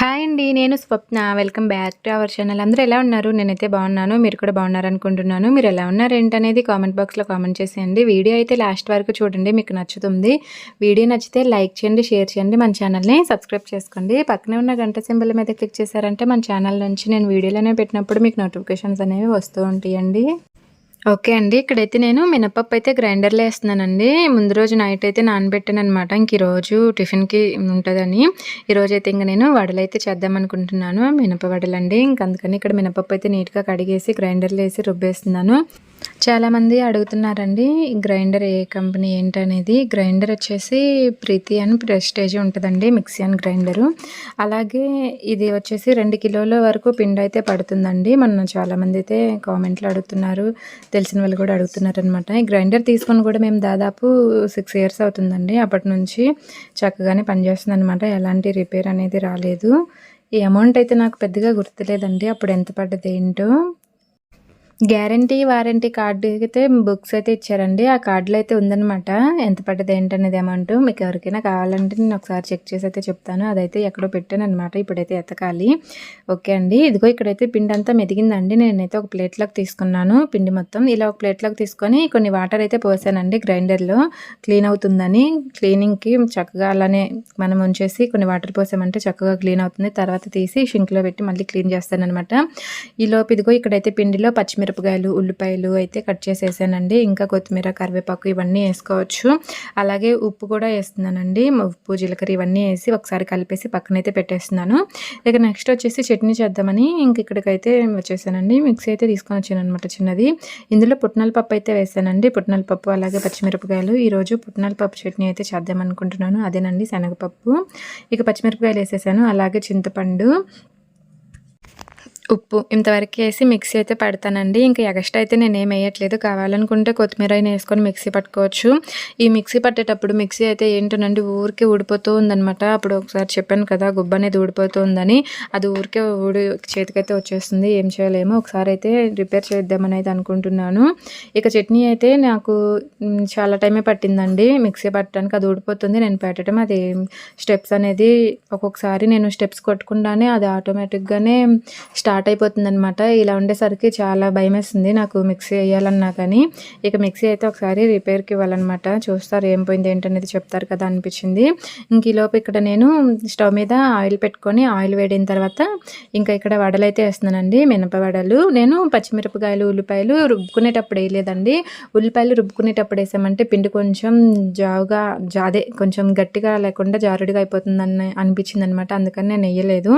Hi అండి నేను Swapna. Welcome back to our channel అందరూ ఎలా ఉన్నారు? నేనైతే బాగున్నాను మీరు కూడా బాగున్నారు అనుకుంటున్నాను మీరు ఎలా ఉన్నారు ఏంటనేది కామెంట్ బాక్స్లో కామెంట్ చేసేయండి. వీడియో అయితే లాస్ట్ వరకు చూడండి మీకు నచ్చుతుంది. వీడియో నచ్చితే లైక్ చేయండి షేర్ చేయండి. మన ఛానల్ని సబ్స్క్రైబ్ చేసుకోండి. పక్కనే ఉన్న గంట సింబల్ మీద క్లిక్ చేశారంటే మన ఛానల్ నుంచి నేను వీడియోలోనే పెట్టినప్పుడు మీకు నోటిఫికేషన్స్ అనేవి వస్తూ ఉంటాయండి. ఓకే అండి. ఇక్కడైతే నేను మినపప్పు అయితే గ్రైండర్లో వేస్తున్నానండి. ముందు రోజు నైట్ అయితే నానబెట్టాను అనమాట ఇంక ఈరోజు టిఫిన్కి ఉంటుందని. ఈరోజు అయితే ఇంక నేను వడలు అయితే చేద్దాం అనుకుంటున్నాను. మినప వడలండి. ఇంక అందుకని ఇక్కడ మినపప్పు అయితే నీట్గా కడిగేసి గ్రైండర్లో వేసి రుబ్బేస్తున్నాను. చాలామంది అడుగుతున్నారండి గ్రైండర్ ఏ కంపెనీ ఏంటనేది. గ్రైండర్ వచ్చేసి ప్రీతి అని ప్రెస్టేజ్ ఉంటుందండి మిక్సీ అండ్ గ్రైండరు. అలాగే ఇది వచ్చేసి రెండు కిలోల వరకు పిండి అయితే పడుతుందండి. మొన్న చాలామంది అయితే కామెంట్లు అడుగుతున్నారు తెలిసిన వాళ్ళు కూడా అడుగుతున్నారు అనమాట ఈ గ్రైండర్ తీసుకొని కూడా మేము దాదాపు సిక్స్ ఇయర్స్ అవుతుందండి. అప్పటి నుంచి చక్కగానే పనిచేస్తుంది అనమాట ఎలాంటి రిపేర్ అనేది రాలేదు. ఈ అమౌంట్ అయితే నాకు పెద్దగా గుర్తులేదండి అప్పుడు ఎంత పడ్డది ఏంటో. గ్యారంటీ వారంటీ కార్డు అయితే బుక్స్ అయితే ఇచ్చారండి. ఆ కార్డులో అయితే ఉందనమాట ఎంత పడ్డది ఏంటనేది అమౌంట్ మీకు ఎవరికైనా కావాలంటే నేను ఒకసారి చెక్ చేసి అయితే చెప్తాను. అదైతే ఎక్కడో పెట్టాను అనమాట ఇప్పుడైతే ఎతకాలి ఓకే అండి. ఇదిగో ఇక్కడైతే పిండి అంతా మెదిగిందండి. నేనైతే ఒక ప్లేట్లోకి తీసుకున్నాను. పిండి మొత్తం ఇలా ఒక ప్లేట్లోకి తీసుకొని కొన్ని వాటర్ అయితే పోసానండి గ్రైండర్లో. క్లీన్ అవుతుందని క్లీనింగ్కి చక్కగా అలానే మనం ఉంచేసి కొన్ని వాటర్ పోసామంటే చక్కగా క్లీన్ అవుతుంది. తర్వాత తీసి షింక్లో పెట్టి మళ్ళీ క్లీన్ చేస్తాను అనమాట ఈ లోపు ఇదిగో ఇక్కడైతే పిండిలో పచ్చిమిరపకాయలు మిరపకాయలు ఉల్లిపాయలు అయితే కట్ చేసేసానండి. ఇంకా కొత్తిమీర కరివేపాకు ఇవన్నీ వేసుకోవచ్చు. అలాగే ఉప్పు కూడా వేస్తున్నానండి. ఉప్పు జీలకర్ర ఇవన్నీ వేసి ఒకసారి కలిపేసి పక్కనైతే పెట్టేస్తున్నాను. ఇక నెక్స్ట్ వచ్చేసి చట్నీ చేద్దామని ఇంక ఇక్కడికైతే వచ్చేసానండి. మిక్సీ అయితే తీసుకొని వచ్చాను అనమాట చిన్నది. ఇందులో పుట్నాల పప్పు అయితే వేసానండి. పుట్నాల పప్పు అలాగే పచ్చిమిరపకాయలు. ఈరోజు పుట్నాల పప్పు చట్నీ అయితే చేద్దామనుకుంటున్నాను. అదేనండి శనగపప్పు. ఇక పచ్చిమిరపకాయలు వేసేసాను. అలాగే చింతపండు. ఉప్పు. ఇంతవరకు వేసి మిక్సీ అయితే పడతానండి. ఇంకా ఎగస్ట్రా అయితే నేను ఏం వేయట్లేదు. కావాలనుకుంటే కొత్తిమీర అయినా వేసుకొని మిక్సీ పట్టుకోవచ్చు. ఈ మిక్సీ పట్టేటప్పుడు మిక్సీ అయితే ఏంటోనండి ఊరికే ఊడిపోతూ ఉందనమాట అప్పుడు ఒకసారి చెప్పాను కదా గుబ్బ అనేది ఊడిపోతూ ఉందని అది ఊరికే ఊడి చేతికైతే వచ్చేస్తుంది. ఏం చేయలేము. ఒకసారి అయితే రిపేర్ చేద్దామని అయితే అనుకుంటున్నాను. ఇక చట్నీ అయితే నాకు చాలా టైమే పట్టిందండి. మిక్సీ పట్టడానికి అది ఊడిపోతుంది. నేను పెట్టడం అది స్టెప్స్ అనేది ఒక్కొక్కసారి నేను స్టెప్స్ కొట్టుకుండానే అది ఆటోమేటిక్గానే స్టార్ట్ స్టార్ట్ అయిపోతుంది అనమాట ఇలా ఉండేసరికి చాలా భయం వేస్తుంది నాకు మిక్సీ వేయాలన్నా కానీ. ఇక మిక్సీ అయితే ఒకసారి రిపేర్కి ఇవ్వాలన్నమాట. చూస్తారు ఏం పోయింది ఏంటనేది చెప్తారు కదా అనిపించింది. ఇంక ఈలోపు ఇక్కడ నేను స్టవ్ మీద ఆయిల్ పెట్టుకొని ఆయిల్ వేడిన తర్వాత ఇంకా ఇక్కడ వడలు అయితే వేస్తున్నానండి. మినప వడలు. నేను పచ్చిమిరపకాయలు ఉల్లిపాయలు రుబ్బుకునేటప్పుడు వేయలేదండి. ఉల్లిపాయలు రుబ్బుకునేటప్పుడు వేసామంటే పిండి కొంచెం జావుగా జాదే కొంచెం గట్టిగా లేకుండా జారుడిగా అయిపోతుందని అనిపించింది అనమాట అందుకని నేను వేయలేదు.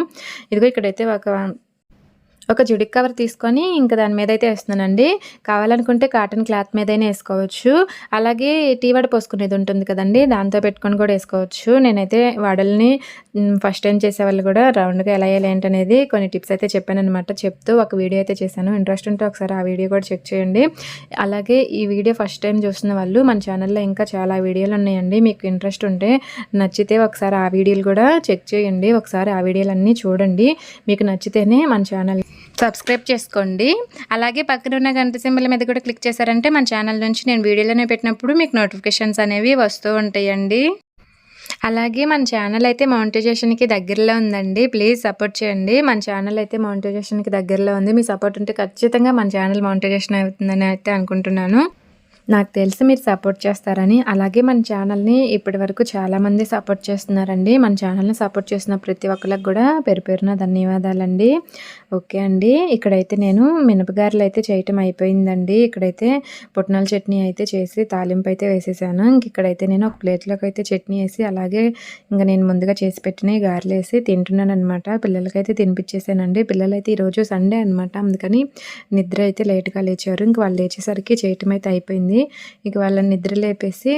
ఇదిగో ఇక్కడైతే ఒక ఒక జుడిక్ కవర్ తీసుకొని ఇంకా దాని మీద అయితే వేస్తున్నానండి. కావాలనుకుంటే కాటన్ క్లాత్ మీదైనా వేసుకోవచ్చు. అలాగే టీ వడ పోసుకునేది ఉంటుంది కదండి దాంతో పెట్టుకొని కూడా వేసుకోవచ్చు. నేనైతే వడల్ని ఫస్ట్ టైం చేసే వాళ్ళు కూడా రౌండ్గా ఎలా వేయాలి ఏంటనేది కొన్ని టిప్స్ అయితే చెప్పాను అనమాట చెప్తూ ఒక వీడియో అయితే చేశాను. ఇంట్రెస్ట్ ఉంటే ఒకసారి ఆ వీడియో కూడా చెక్ చేయండి. అలాగే ఈ వీడియో ఫస్ట్ టైం చూస్తున్న వాళ్ళు మన ఛానల్లో ఇంకా చాలా వీడియోలు ఉన్నాయండి. మీకు ఇంట్రెస్ట్ ఉంటే నచ్చితే ఒకసారి ఆ వీడియోలు కూడా చెక్ చేయండి. ఒకసారి ఆ వీడియోలన్నీ చూడండి. మీకు నచ్చితేనే మన ఛానల్ సబ్స్క్రైబ్ చేసుకోండి. అలాగే పక్కన ఉన్న గంట సింబల్ మీద కూడా క్లిక్ చేశారంటే మన ఛానల్ నుంచి నేను వీడియోలోనే పెట్టినప్పుడు మీకు నోటిఫికేషన్స్ అనేవి వస్తూ ఉంటాయండి. అలాగే మన ఛానల్ అయితే మౌంటైజేషన్కి దగ్గరలో ఉందండి. ప్లీజ్ సపోర్ట్ చేయండి. మన ఛానల్ అయితే మౌంటైజేషన్కి దగ్గరలో ఉంది. మీ సపోర్ట్ ఉంటే ఖచ్చితంగా మన ఛానల్ మౌంటైజేషన్ అవుతుందని అయితే అనుకుంటున్నాను. నాకు తెలిసి మీరు సపోర్ట్ చేస్తారని. అలాగే మన ఛానల్ని ఇప్పటి వరకు చాలామంది సపోర్ట్ చేస్తున్నారండి. మన ఛానల్ని సపోర్ట్ చేసిన ప్రతి ఒక్కరికి కూడా పేరు పేరున ధన్యవాదాలండి. ఓకే అండి. ఇక్కడైతే నేను మినపగారలు అయితే చేయటం అయిపోయిందండి. ఇక్కడైతే పుట్నాల చట్నీ అయితే చేసి తాలింపు అయితే వేసేసాను. ఇంక ఇక్కడైతే నేను ఒక ప్లేట్లోకి అయితే చట్నీ వేసి అలాగే ఇంకా నేను ముందుగా చేసి పెట్టిన గారెలు వేసి తింటున్నాను అనమాట పిల్లలకైతే తినిపించేసానండి పిల్లలైతే ఈరోజు సండే అనమాట అందుకని నిద్ర అయితే లేట్గా లేచారు. ఇంక వాళ్ళు లేచేసరికి చేయటం అయితే అయిపోయింది. ఇక వాళ్ళని నిద్ర లేపేసి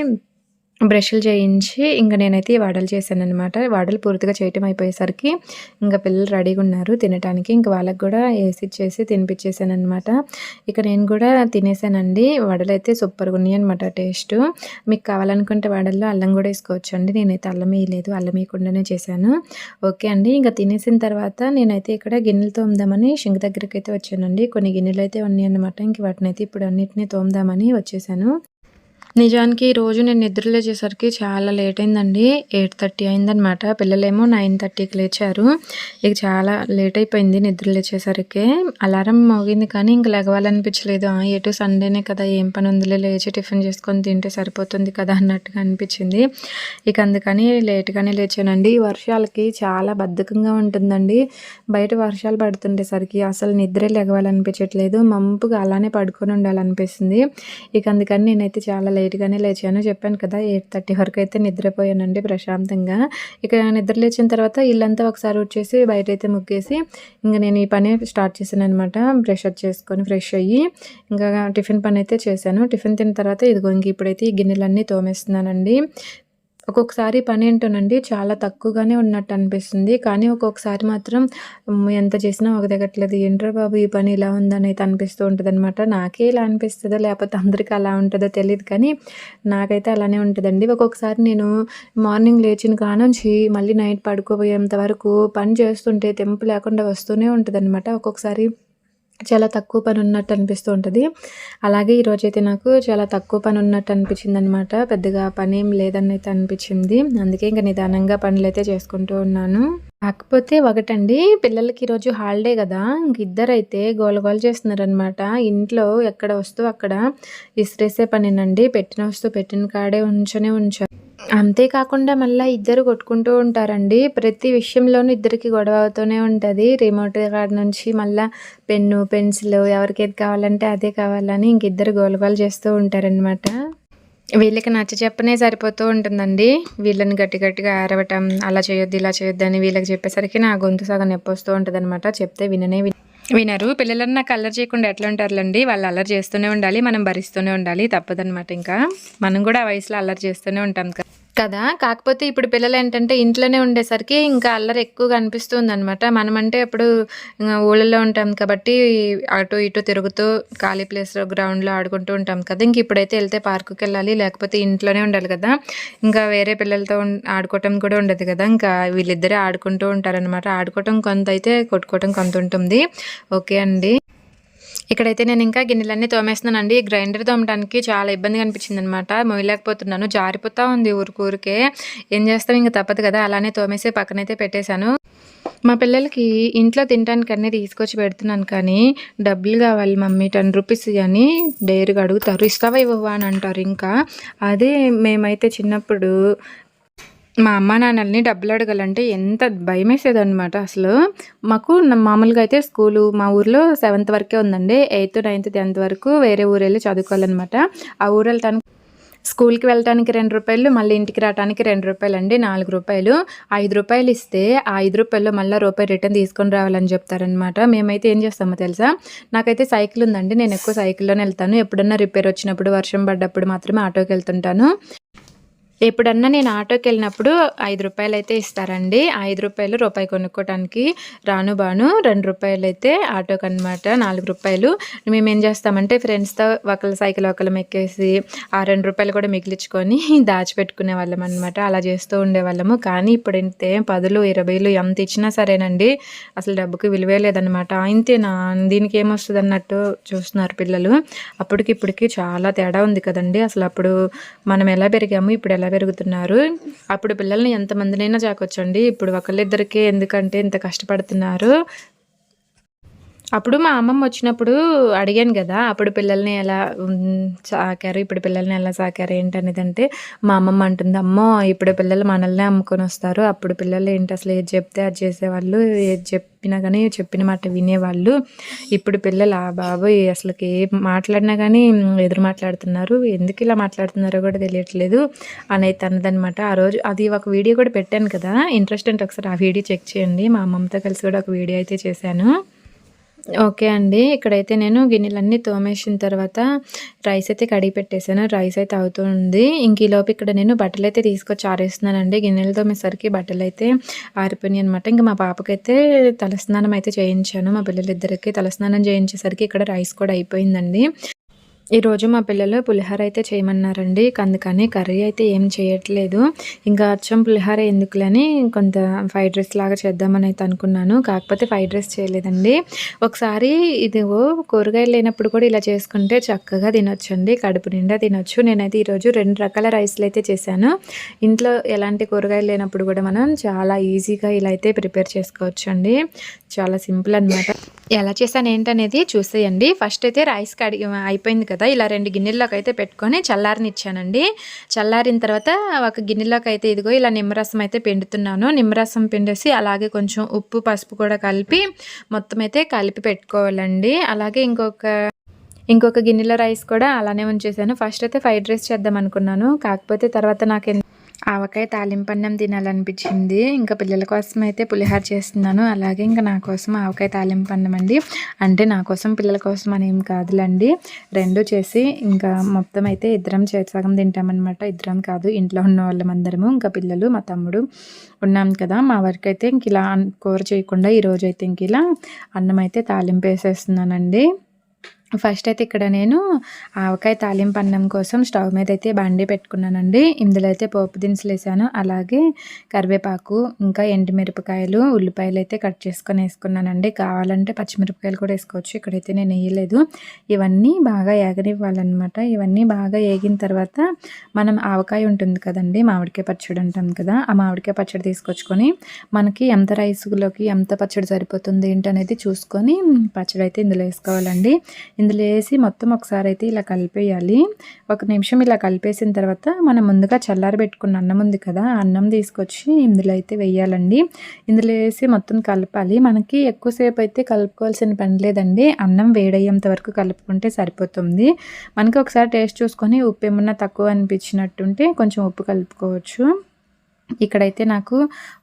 బ్రష్లు చేయించి ఇంకా నేనైతే వడలు చేశాను అనమాట వడలు పూర్తిగా చేయటం అయిపోయేసరికి ఇంకా పిల్లలు రెడీగా ఉన్నారు తినడానికి ఇంకా వాళ్ళకి కూడా వేసిచ్చేసి తినిపించేసాను అనమాట ఇక నేను కూడా తినేసానండి. వడలు అయితే సూపర్గా ఉన్నాయి అనమాట టేస్ట్. మీకు కావాలనుకుంటే వడల్లో అల్లం కూడా వేసుకోవచ్చు అండి నేనైతే అల్లం వేయలేదు. అల్లం వేయకుండానే చేశాను. ఓకే అండి. ఇంకా తినేసిన తర్వాత నేనైతే ఇక్కడ గిన్నెలు తోమదామని షింక్ దగ్గరికి అయితే వచ్చానండి. కొన్ని గిన్నెలు అయితే ఉన్నాయి అనమాట ఇంక వాటిని అయితే ఇప్పుడు అన్నిటిని తోముదామని వచ్చేసాను. నిజానికి రోజు నేను నిద్ర లేచేసరికి చాలా లేట్ అయిందండి. ఎయిట్ థర్టీ అయిందనమాట పిల్లలేమో నైన్ థర్టీకి లేచారు. ఇక చాలా లేట్ అయిపోయింది నిద్ర లేచేసరికి. అలారం మోగింది కానీ ఇంక లెగవాలనిపించలేదు. ఎటు సండేనే కదా ఏం పని ఉందిలే లేచి టిఫిన్ చేసుకొని తింటే సరిపోతుంది కదా అన్నట్టుగా అనిపించింది. ఇక అందుకని లేట్గానే లేచానండి. ఈ వర్షాలకి చాలా బద్ధకంగా ఉంటుందండి. బయట వర్షాలు పడుతుండేసరికి అసలు నిద్రే లెగవాలనిపించట్లేదు. మంపుగా అలానే పడుకొని ఉండాలనిపిస్తుంది. ఇక అందుకని నేనైతే చాలా లేట్గానే లేచాను. చెప్పాను కదా ఎయిట్ థర్టీ వరకు అయితే నిద్రపోయానండి ప్రశాంతంగా. ఇక నిద్ర లేచిన తర్వాత ఇల్లంతా ఒకసారి వచ్చేసి బయట అయితే ముగ్గేసి ఇంకా నేను ఈ పని స్టార్ట్ చేశాను అనమాట బ్రష్ చేసుకొని ఫ్రెష్ అయ్యి ఇంకా టిఫిన్ పని అయితే చేశాను. టిఫిన్ తిన్న తర్వాత ఇదిగో ఇంక ఇప్పుడైతే ఈ గిన్నెలన్నీ తోమేస్తున్నానండి. ఒక్కొక్కసారి పని ఏంటోనండి చాలా తక్కువగానే ఉన్నట్టు అనిపిస్తుంది కానీ ఒక్కొక్కసారి మాత్రం ఎంత చేసినా ఒక దగ్గట్లేదు ఏంట్రా బాబు ఈ పని ఇలా ఉందని అయితే అనిపిస్తూ ఉంటుంది అనమాట నాకే ఇలా అనిపిస్తుందో? లేకపోతే అందరికీ అలా ఉంటుందో తెలియదు కానీ నాకైతే అలానే ఉంటుందండి. ఒక్కొక్కసారి నేను మార్నింగ్ లేచిన కానుంచి మళ్ళీ నైట్ పడుకోబోయేంత వరకు పని చేస్తుంటే తెంపు లేకుండా వస్తూనే ఉంటుంది అనమాట ఒక్కొక్కసారి చాలా తక్కువ పని ఉన్నట్టు అనిపిస్తూ ఉంటుంది. అలాగే ఈరోజైతే నాకు చాలా తక్కువ పని ఉన్నట్టు అనిపించింది అనమాట పెద్దగా పని ఏం లేదని అయితే అనిపించింది. అందుకే ఇంకా నిదానంగా పనులు అయితే చేసుకుంటూ ఉన్నాను. కాకపోతే ఒకటండి పిల్లలకి ఈరోజు హాలిడే కదా ఇద్దరైతే గోల చేస్తున్నారనమాట ఇంట్లో ఎక్కడ వస్తూ అక్కడ ఇసిరేసే పనినండి. పెట్టిన వస్తువు పెట్టిన కాడే ఉంచనే ఉంచారు అంతేకాకుండా మళ్ళీ ఇద్దరు కొట్టుకుంటూ ఉంటారండి. ప్రతి విషయంలోనూ ఇద్దరికి గొడవ అవుతూనే ఉంటుంది. రిమోట్ కాడ నుంచి మళ్ళీ పెన్ను పెన్సిల్ ఎవరికి ఏది కావాలంటే అదే కావాలని ఇంక ఇద్దరు గోలగోలు చేస్తూ ఉంటారనమాట వీళ్ళకి నచ్చ చెప్పనే సరిపోతూ ఉంటుందండి. వీళ్ళని గట్టి గట్టిగా ఆరవటం అలా చేయొద్దు ఇలా చేయొద్దు అని వీళ్ళకి చెప్పేసరికి నా గొంతు సగం నొప్పి వస్తూ ఉంటుంది అనమాట చెప్తే విననే వినరు. పిల్లలను నాకు అల్లరి చేయకుండా ఎట్లా ఉంటారులండి? వాళ్ళు అల్లరి చేస్తూనే ఉండాలి మనం భరిస్తూనే ఉండాలి తప్పదనమాట ఇంకా. మనం కూడా ఆ వయసులో అల్లరి చేస్తూనే ఉంటాం కదా. కదా? కాకపోతే ఇప్పుడు పిల్లలు ఏంటంటే ఇంట్లోనే ఉండేసరికి ఇంకా అల్లరి ఎక్కువగా అనిపిస్తుంది అనమాట మనమంటే ఇప్పుడు ఊళ్ళలో ఉంటాం కాబట్టి అటు ఇటు తిరుగుతూ ఖాళీ ప్లేస్లో గ్రౌండ్లో ఆడుకుంటూ ఉంటాం కదా? ఇంక ఇప్పుడైతే వెళ్తే పార్కుకి వెళ్ళాలి లేకపోతే ఇంట్లోనే ఉండాలి కదా? ఇంకా వేరే పిల్లలతో ఆడుకోవటం కూడా ఉండదు కదా? ఇంకా వీళ్ళిద్దరే ఆడుకుంటూ ఉంటారనమాట ఆడుకోవటం కొంత అయితే కొట్టుకోవటం కొంత ఉంటుంది. ఓకే అండి. ఇక్కడైతే నేను ఇంకా గిన్నెలన్నీ తోమేస్తున్నానండి. గ్రైండర్ తోమడానికి చాలా ఇబ్బందిగా అనిపించింది అనమాట మొయ్యలేకపోతున్నాను. జారిపోతా ఉంది ఊరికే ఏం చేస్తాం ఇంకా తప్పదు కదా. అలానే తోమేసి పక్కనైతే పెట్టేశాను. మా పిల్లలకి ఇంట్లో తినడానికి అన్నీ తీసుకొచ్చి పెడుతున్నాను కానీ డబ్బులు కావాలి మమ్మీ. టెన్ రూపీస్ అని డైరీగా అడుగుతారు. ఇస్తావా ఇవ్వవా అని అంటారు ఇంకా. అదే మేమైతే చిన్నప్పుడు మా అమ్మ నాన్నల్ని డబ్బులు అడగాలంటే ఎంత భయం అనమాట అసలు మాకు మామూలుగా అయితే స్కూలు మా ఊర్లో సెవెంత్ వరకే ఉందండి. ఎయిత్ నైన్త్ టెన్త్ వరకు వేరే ఊరు వెళ్ళి చదువుకోవాలన్నమాట. ఆ ఊరు వెళ్ళటానికి స్కూల్కి వెళ్ళటానికి రెండు రూపాయలు మళ్ళీ ఇంటికి రావడానికి రెండు రూపాయలు అండి నాలుగు రూపాయలు. ఐదు రూపాయలు ఇస్తే ఆ ఐదు రూపాయలు మళ్ళీ రూపాయి రిటర్న్ తీసుకొని రావాలని చెప్తారనమాట మేమైతే ఏం చేస్తామో తెలుసా? నాకైతే సైకిల్ ఉందండి. నేను ఎక్కువ సైకిల్లోనే వెళ్తాను. ఎప్పుడన్నా రిపేర్ వచ్చినప్పుడు వర్షం పడ్డప్పుడు మాత్రమే ఆటోకి వెళ్తుంటాను. ఎప్పుడన్నా నేను ఆటోకి వెళ్ళినప్పుడు ఐదు రూపాయలు అయితే ఇస్తారండి. ఐదు రూపాయలు రూపాయి కొనుక్కోవడానికి రాను బాను రెండు రూపాయలు అయితే ఆటోకి అనమాట నాలుగు రూపాయలు. మేము ఏం చేస్తామంటే ఫ్రెండ్స్తో ఒకళ్ళ సైకిల్ ఒకళ్ళం ఎక్కేసి ఆ రెండు రూపాయలు కూడా మిగిలించుకొని దాచిపెట్టుకునే వాళ్ళం అనమాట అలా చేస్తూ ఉండేవాళ్ళము. కానీ ఇప్పుడు పదులు ఇరవైలు ఎంత ఇచ్చినా సరేనండి. అసలు డబ్బుకి విలువే లేదనమాట ఇంతేనా దీనికి ఏమొస్తుంది అన్నట్టు చూస్తున్నారు పిల్లలు. అప్పటికి ఇప్పటికి చాలా తేడా ఉంది కదండి. అసలు అప్పుడు మనం ఎలా పెరిగాము ఇప్పుడు ఎలా పెరుగుతున్నారు. అప్పుడు పిల్లల్ని ఎంతమందినైనా చాకొచ్చండి ఇప్పుడు ఒకళ్ళిద్దరికే ఎందుకంటే ఇంత కష్టపడుతున్నారు. అప్పుడు మా అమ్మమ్మ వచ్చినప్పుడు అడిగాను కదా అప్పుడు పిల్లల్ని ఎలా సాకారు ఇప్పుడు పిల్లల్ని ఎలా సాకారు ఏంటనేది అంటే మా అమ్మమ్మ అంటుంది అమ్మో ఇప్పుడు పిల్లలు మనల్ని అమ్ముకొని వస్తారు అప్పుడు పిల్లలు ఏంటి అసలు ఏది చెప్తే అది చేసేవాళ్ళు ఏది చెప్పినా కానీ చెప్పిన మాట వినేవాళ్ళు. ఇప్పుడు పిల్లలు ఆ బాబోయ్ అసలుకి ఏ మాట్లాడినా కానీ ఎదురు మాట్లాడుతున్నారు ఎందుకు ఇలా మాట్లాడుతున్నారో కూడా తెలియట్లేదు అనేది అన్నదనమాట ఆ రోజు అది ఒక వీడియో కూడా పెట్టాను కదా ఇంట్రెస్ట్ అంటే ఒకసారి ఆ వీడియో చెక్ చేయండి మా అమ్మమ్మతో కలిసి కూడా ఒక వీడియో అయితే చేశాను. ఓకే అండి. ఇక్కడైతే నేను గిన్నెలన్నీ తోమేసిన తర్వాత రైస్ అయితే కడిగి పెట్టేశాను. రైస్ అయితే అవుతుంది. ఇంక ఈలోపు ఇక్కడ నేను బట్టలు అయితే తీసుకొచ్చి ఆరేస్తున్నానండి. గిన్నెలు తోమేసరికి బట్టలు అయితే ఆరిపోయినాయి అనమాట ఇంకా మా పాపకైతే తలస్నానం అయితే చేయించాను. మా పిల్లలిద్దరికి తలస్నానం చేయించేసరికి ఇక్కడ రైస్ కూడా అయిపోయిందండి. ఈరోజు మా పిల్లలు పులిహోర అయితే చేయమన్నారండి. అందుకని కర్రీ అయితే ఏం చేయట్లేదు. ఇంకా అచ్చం పులిహోర ఎందుకులని కొంత ఫ్రైడ్ రైస్ లాగా చేద్దామని అయితే అనుకున్నాను. కాకపోతే ఫ్రైడ్ రైస్ చేయలేదండి. ఒకసారి ఇది కూరగాయలు లేనప్పుడు కూడా ఇలా చేసుకుంటే చక్కగా తినొచ్చండి. కడుపు నిండా తినొచ్చు. నేనైతే ఈరోజు రెండు రకాల రైస్లు అయితే చేశాను. ఇంట్లో ఎలాంటి కూరగాయలు లేనప్పుడు కూడా మనం చాలా ఈజీగా ఇలా అయితే ప్రిపేర్ చేసుకోవచ్చు అండి చాలా సింపుల్ అనమాట ఎలా చేశాను ఏంటనేది చూసేయండి. ఫస్ట్ అయితే రైస్ కడిగి అయిపోయింది కదా ఇలా రెండు గిన్నెల్లోకి అయితే పెట్టుకొని చల్లారనిచ్చానండి. చల్లారిన తర్వాత ఒక గిన్నెలోకి అయితే ఇదిగో ఇలా నిమ్మరసం అయితే పిండుతున్నాను. నిమ్మరసం పిండేసి అలాగే కొంచెం ఉప్పు పసుపు కూడా కలిపి మొత్తం అయితే కలిపి పెట్టుకోవాలండి. అలాగే ఇంకొక ఇంకొక గిన్నెలో రైస్ కూడా అలానే ఉంచేసాను ఫస్ట్ అయితే ఫ్రైడ్ రైస్ చేద్దాం అనుకున్నాను. కాకపోతే తర్వాత నాకు ఆవకాయ తాలింపన్నం తినాలనిపించింది. ఇంకా పిల్లల కోసం అయితే పులిహార చేస్తున్నాను. అలాగే ఇంకా నా కోసం ఆవకాయ తాలింపన్నం అండి. అంటే నా కోసం పిల్లల కోసం అని ఏం కాదులండి. రెండు చేసి ఇంకా మొత్తం అయితే ఇద్దరం సగం తింటామన్నమాట. ఇద్దరం కాదు ఇంట్లో ఉన్న వాళ్ళమందరము ఇంకా పిల్లలు మా తమ్ముడు ఉన్నాం కదా. మా వరకు అయితే ఇంక ఇలా కూర చేయకుండా ఈరోజు అయితే ఇంక ఇలా అన్నం అయితే తాలింపు వేసేస్తున్నానండి. ఫస్ట్ అయితే ఇక్కడ నేను ఆవకాయ తాలింపు అన్నం కోసం స్టవ్ మీద అయితే బండి పెట్టుకున్నానండి. ఇందులో అయితే పోపు దినుసులు వేసాను. అలాగే కరివేపాకు ఇంకా ఎండుమిరపకాయలు ఉల్లిపాయలు అయితే కట్ చేసుకొని వేసుకున్నానండి. కావాలంటే పచ్చిమిరపకాయలు కూడా వేసుకోవచ్చు. ఇక్కడైతే నేను వేయలేదు. ఇవన్నీ బాగా ఏగనివ్వాలన్నమాట. ఇవన్నీ బాగా ఏగిన తర్వాత మనం ఆవకాయ ఉంటుంది కదండి మామిడికాయ పచ్చడి ఉంటాం కదా ఆ మామిడికాయ పచ్చడి తీసుకొచ్చుకొని మనకి ఎంత రైస్లోకి ఎంత పచ్చడి సరిపోతుంది ఏంటనేది చూసుకొని పచ్చడి అయితే ఇందులో వేసుకోవాలండి. ఇందులో వేసి మొత్తం ఒకసారి అయితే ఇలా కలిపేయాలి. ఒక నిమిషం ఇలా కలిపేసిన తర్వాత మనం ముందుగా చల్లారి పెట్టుకున్న అన్నం ఉంది కదా అన్నం తీసుకొచ్చి ఇందులో అయితే వేయాలండి. ఇందులో వేసి మొత్తం కలపాలి. మనకి ఎక్కువసేపు అయితే కలుపుకోవాల్సిన పని లేదండి. అన్నం వేడయ్యేంత వరకు కలుపుకుంటే సరిపోతుంది. మనకి ఒకసారి టేస్ట్ చూసుకొని ఉప్పు ఏమన్నా తక్కువ అనిపించినట్టుంటే కొంచెం ఉప్పు కలుపుకోవచ్చు. ఇక్కడైతే నాకు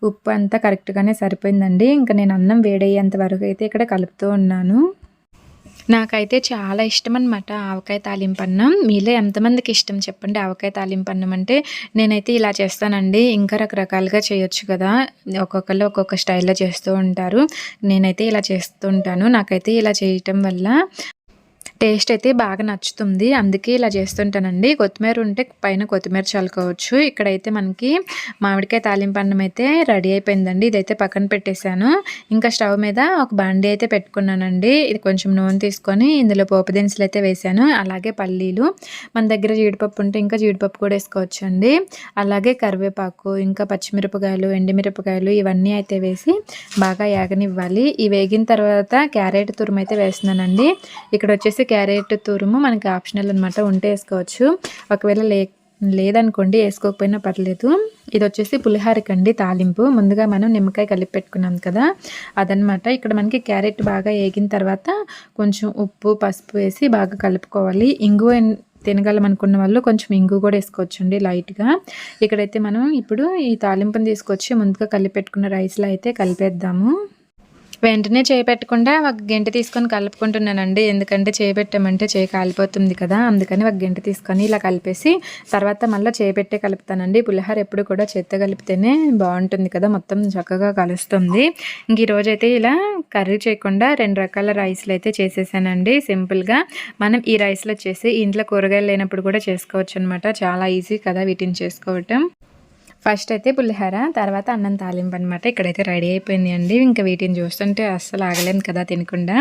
ఉప్పు అంతా కరెక్ట్గానే సరిపోయిందండి. ఇంకా నేను అన్నం వేడయ్యేంత వరకు అయితే ఇక్కడ కలుపుతూ ఉన్నాను. నాకైతే చాలా ఇష్టం అనమాట ఆవకాయ తాలింపు అన్నం. మీలో ఎంతమందికి ఇష్టం చెప్పండి? ఆవకాయ తాలింపన్నం అంటే నేనైతే ఇలా చేస్తానండి. ఇంకా రకరకాలుగా చేయొచ్చు కదా. ఒక్కొక్కరు ఒక్కొక్క స్టైల్లో చేస్తూ ఉంటారు. నేనైతే ఇలా చేస్తూ ఉంటాను. నాకైతే ఇలా చేయటం వల్ల టేస్ట్ అయితే బాగా నచ్చుతుంది. అందుకే ఇలా చేస్తుంటానండి. కొత్తిమీర ఉంటే పైన కొత్తిమీర చల్లుకోవచ్చు. ఇక్కడైతే మనకి మామిడికాయ తాలింపు అన్నం అయితే రెడీ అయిపోయిందండి. ఇదైతే పక్కన పెట్టేశాను. ఇంకా స్టవ్ మీద ఒక బండి అయితే పెట్టుకున్నానండి. ఇది కొంచెం నూనె తీసుకొని ఇందులో పోపు దినుసులు అయితే వేసాను అలాగే పల్లీలు. మన దగ్గర జీడిపప్పు ఉంటే ఇంకా జీడిపప్పు కూడా వేసుకోవచ్చు అండి అలాగే కరివేపాకు ఇంకా పచ్చిమిరపకాయలు ఎండిమిరపకాయలు ఇవన్నీ అయితే వేసి బాగా యాగనివ్వాలి. ఈ వేగిన తర్వాత క్యారెట్ తురుము అయితే వేస్తున్నానండి. ఇక్కడ వచ్చేసి క్యారెట్ తురుము మనకి ఆప్షనల్ అనమాట ఉంటే వేసుకోవచ్చు. ఒకవేళ లే లేదనుకోండి వేసుకోకపోయినా పర్లేదు. ఇది వచ్చేసి పులిహారకండి తాలింపు. ముందుగా మనం నిమ్మకాయ కలిపి పెట్టుకున్నాం కదా అదనమాట ఇక్కడ మనకి క్యారెట్ బాగా వేగిన తర్వాత కొంచెం ఉప్పు పసుపు వేసి బాగా కలుపుకోవాలి. ఇంగువ తినగలం అనుకున్న వాళ్ళు కొంచెం ఇంగు కూడా వేసుకోవచ్చండి లైట్గా. ఇక్కడైతే మనం ఇప్పుడు ఈ తాలింపుని తీసుకొచ్చి ముందుగా కలిపి పెట్టుకున్న రైస్లో అయితే కలిపేద్దాము. వెంటనే చేపెట్టకుండా ఒక గంట తీసుకొని కలుపుకుంటున్నానండి. ఎందుకంటే చేపెట్టామంటే చేయి కాలిపోతుంది కదా అందుకని ఒక గంట తీసుకొని ఇలా కలిపేసి తర్వాత మళ్ళీ చేపెట్టే కలుపుతానండి. పులిహోర ఎప్పుడు కూడా చేత్త కలిపితేనే బాగుంటుంది కదా మొత్తం చక్కగా కలుస్తుంది. ఇంక ఈరోజైతే ఇలా కర్రీ చేయకుండా రెండు రకాల రైస్లు అయితే చేసేసానండి. సింపుల్గా మనం ఈ రైస్లో వచ్చేసి ఇంట్లో కూరగాయలు లేనప్పుడు కూడా చేసుకోవచ్చు అనమాట చాలా ఈజీ కదా వీటిని చేసుకోవటం. ఫస్ట్ అయితే పులిహోర తర్వాత అన్నం తాలింపు అనమాట ఇక్కడైతే రెడీ అయిపోయింది అండి ఇంకా వీటిని చూస్తుంటే అస్సలు ఆగలేను కదా తినకుండా.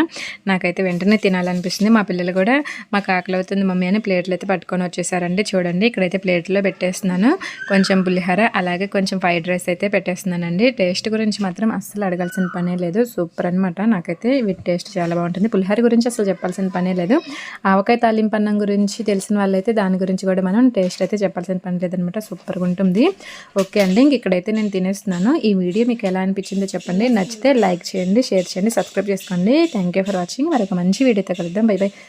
నాకైతే వెంటనే తినాలనిపిస్తుంది. మా పిల్లలు కూడా మాకు ఆకలి అవుతుంది మమ్మీ అని ప్లేట్లు అయితే పట్టుకొని వచ్చేసారండి. చూడండి ఇక్కడైతే ప్లేట్లో పెట్టేస్తున్నాను. కొంచెం పులిహోర అలాగే కొంచెం ఫ్రైడ్ రైస్ అయితే పెట్టేస్తున్నానండి. టేస్ట్ గురించి మాత్రం అస్సలు అడగాల్సిన పనే లేదు. సూపర్ అనమాట నాకైతే వీటి టేస్ట్ చాలా బాగుంటుంది. పులిహోర గురించి అసలు చెప్పాల్సిన పనే లేదు. ఆవకాయ తాలింపు అన్నం గురించి తెలిసిన వాళ్ళైతే దాని గురించి కూడా మనం టేస్ట్ అయితే చెప్పాల్సిన పని లేదనమాట సూపర్గా ఉంటుంది. ఓకే అండి ఇంక ఇక్కడైతే నేను తినేస్తున్నాను. ఈ వీడియో మీకు ఎలా అనిపించిందో చెప్పండి. నచ్చితే లైక్ చేయండి షేర్ చేయండి సబ్స్క్రైబ్ చేసుకోండి. Thank for watching. మరొక మంచి వీడియోతో కలుద్దాం. Bye bye.